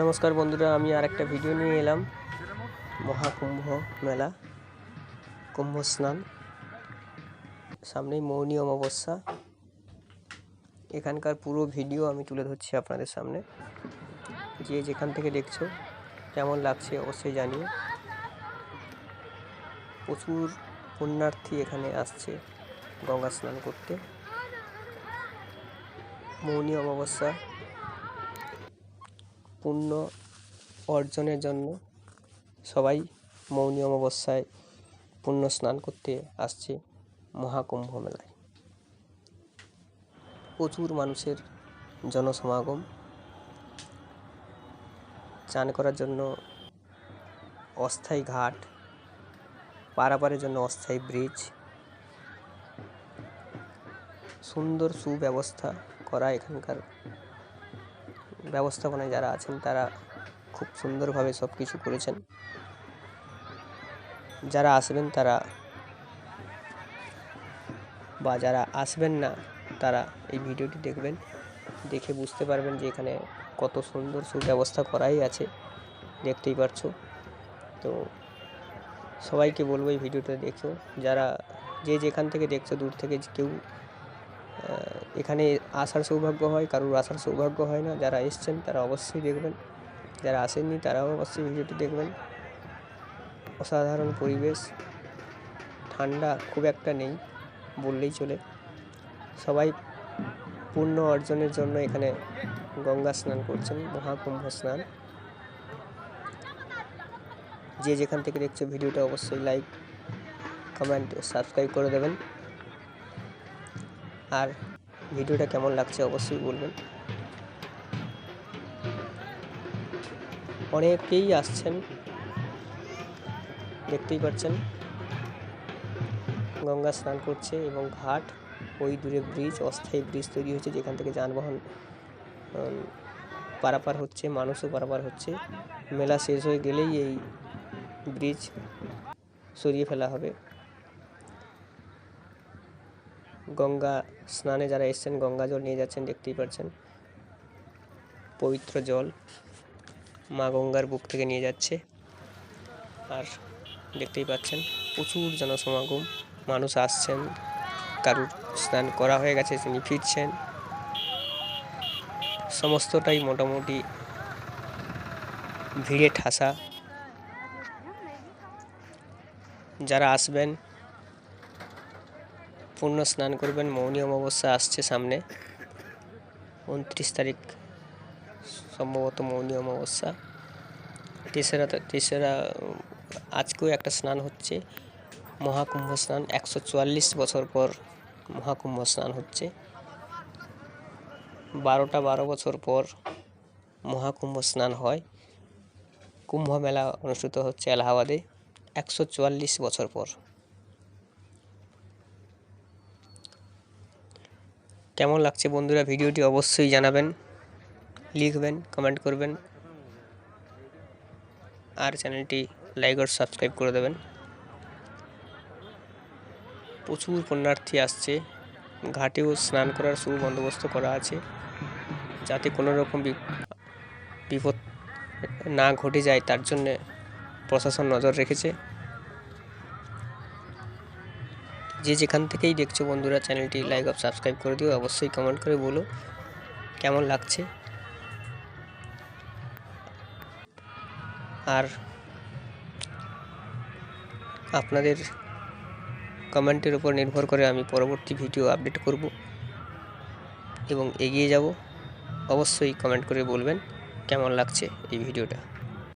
নমস্কার বন্ধুরা, আমি আর একটা ভিডিও নিয়ে এলাম। মহাকুম্ভ মেলা, কুম্ভ স্নান। সামনেই মৌনী অমাবস্যা। এখানকার পুরো ভিডিও আমি তুলে ধরছি আপনাদের সামনে। যে যেখান থেকে দেখছ, কেমন লাগছে অবশ্যই জানিয়ে প্রচুর পুণ্যার্থী এখানে আসছে গঙ্গা স্নান করতে। মৌনী অমাবস্যা। পুণ্য অর্জনের জন্য সবাই মৌনী অমাবস্যায় পুণ্য স্নান করতে আসছে মহাকুম্ভ মেলায়। প্রচুর মানুষের জনসমাগম। চান করার জন্য অস্থায়ী ঘাট, পারাপারের জন্য অস্থায়ী ব্রিজ, সুন্দর সুব্যবস্থা করা এখানকার ব্যবস্থাপনায় যারা আছেন, তারা খুব সুন্দরভাবে সব কিছু করেছেন। যারা আসবেন, তারা বা যারা আসবেন না, তারা এই ভিডিওটি দেখবেন। দেখে বুঝতে পারবেন যে এখানে কত সুন্দর সুব্যবস্থা করাই আছে। দেখতেই পারছ। তো সবাইকে বলব এই ভিডিওটা দেখো। যারা যে যেখান থেকে দেখছ, দূর থেকে কেউ এখানে আসার সৌভাগ্য হয়, কারোর আসার সৌভাগ্য হয় না। যারা এসছেন, তারা অবশ্যই দেখবেন। যারা আসেননি, তারাও অবশ্যই ভিডিওটি দেখবেন। অসাধারণ পরিবেশ। ঠান্ডা খুব একটা নেই, বললেই চলে। সবাই পূর্ণ অর্জনের জন্য এখানে গঙ্গা স্নান করছেন, মহাকুম্ভ স্নান। যে যেখান থেকে দেখছ ভিডিওটা, অবশ্যই লাইক কমেন্ট সাবস্ক্রাইব করে দেবেন। আর ভিডিওটা কেমন লাগছে অবশ্যই বলবেন। অনেকেই আসছেন, দেখতেই পাচ্ছেন। গঙ্গা স্নান করছে এবং ঘাট, ওই দূরে ব্রিজ, অস্থায়ী ব্রিজ তৈরি হয়েছে যেখান থেকে যানবাহন পারাপার হচ্ছে, মানুষও পারাপার হচ্ছে। মেলা শেষ হয়ে গেলেই এই ব্রিজ সরিয়ে ফেলা হবে। গঙ্গা স্নানে যারা এসছেন, গঙ্গা জল নিয়ে যাচ্ছেন, দেখতেই পাচ্ছেন পবিত্র জল মা গঙ্গার বুক থেকে নিয়ে যাচ্ছে। আর দেখতেই পাচ্ছেন, প্রচুর জনসমাগম। মানুষ আসছেন, কারুর স্নান করা হয়ে গেছে, তিনি ফিরছেন। সমস্তটাই মোটামুটি ভিড়ে ঠাসা। যারা আসবেন পূর্ণ স্নান করবেন মৌনী অমাবস্যা আসছে সামনে। উনত্রিশ তারিখ, সম্ভবত মৌনী অমাবস্যা তেসরা তেসরা আজকেও একটা স্নান হচ্ছে। মহাকুম্ভ স্নান, একশো চুয়াল্লিশ বছর পর মহাকুম্ভ স্নান হচ্ছে। বারোটা বারো বছর পর মহাকুম্ভ স্নান হয়। কুম্ভ মেলা অনুষ্ঠিত হচ্ছে এলাহাবাদে, একশো চুয়াল্লিশ বছর পর। কেমন লাগছে বন্ধুরা? ভিডিওটি অবশ্যই জানাবেন, লিখবেন কমেন্ট করবেন, আর চ্যানেলটি লাইক আর সাবস্ক্রাইব করে দেবেন। প্রচুর পুণ্যার্থী আসছে। ঘাটেও স্নান করার সুবন্দোবস্ত করা আছে। যাতে কোনো রকম বিপ- বিপদ না ঘটে যায়, তার জন্যে প্রশাসন নজর রেখেছে। যে যেখান থেকেই দেখছ বন্ধুরা, চ্যানেলটি লাইক আর সাবস্ক্রাইব করে দিও, অবশ্যই কমেন্ট করে বলো কেমন লাগছে। আর আপনাদের কমেন্টের উপর নির্ভর করে আমি পরবর্তী ভিডিও আপডেট করব এবং এগিয়ে যাব। অবশ্যই কমেন্ট করে বলবেন কেমন লাগছে এই ভিডিওটা